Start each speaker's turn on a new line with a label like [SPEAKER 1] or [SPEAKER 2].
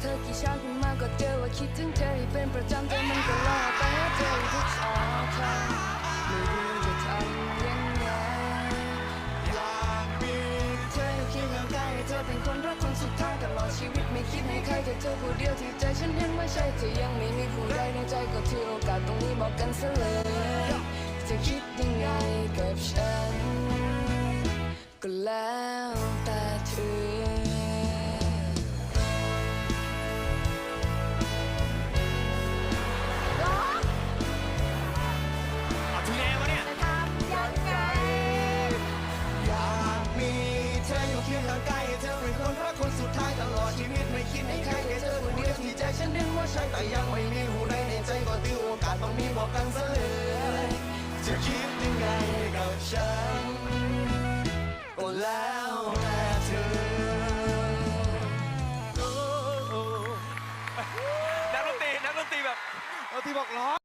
[SPEAKER 1] เธอกี่เช้าขึ้นมาก็เจอว่าคิดถึงเธอเป็นประจำแต่มันก็รอไปหาเธอทุกเช้าครั้งไม่รู้จะทำยังไง
[SPEAKER 2] อยากมี
[SPEAKER 1] เธออยู่เคียงข้างกายเธอเป็นคนรักคนสุดท้ายตลอดชีวิตไม่คิดให้ใครแค่เธอผู้เดียวที่ใจฉันเห็นว่ใช่เธอยังไม่มีผู้ใดในใจก็ถือโอกาสตรงนี้บอกกันซะเลยจะคิด ช่แต่ยังไม่มีหูใดในใจก็ติวโอ
[SPEAKER 2] กาสต้องมีบอกกันซะเลยจะคิดยังไงกับฉันก็แล้วแต่เธอนักดนตรีนักดนตรีแบบดนตรีบอกร้อง